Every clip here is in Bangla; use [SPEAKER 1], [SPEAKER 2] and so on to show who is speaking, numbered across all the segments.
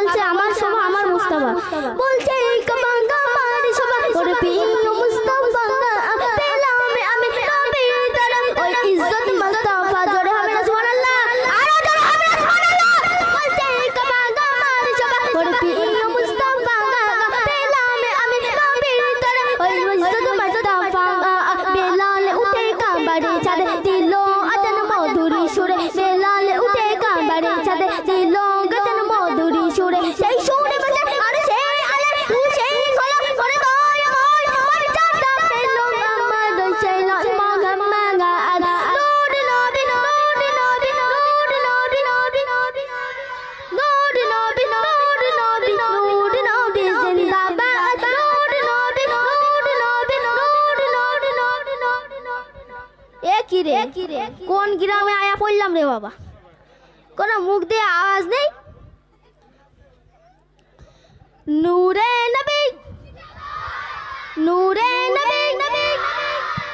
[SPEAKER 1] বলছে আমার সব আমার মুস্তাফা। বলছে এই কম কোন গ্রামে আয়া পড়লাম রে বাবা? কোনো মুখ দিয়ে আওয়াজ নেই? নূরে নবী! নূরে নবী!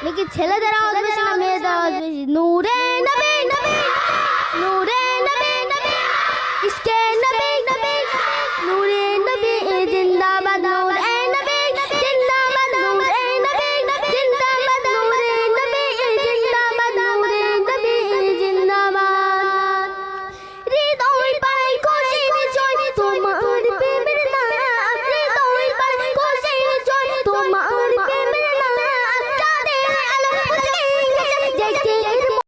[SPEAKER 1] নাকি ছেলেদের আওয়াজ বেশি না মেয়েদের আওয়াজ বেশি। নূরে নবী!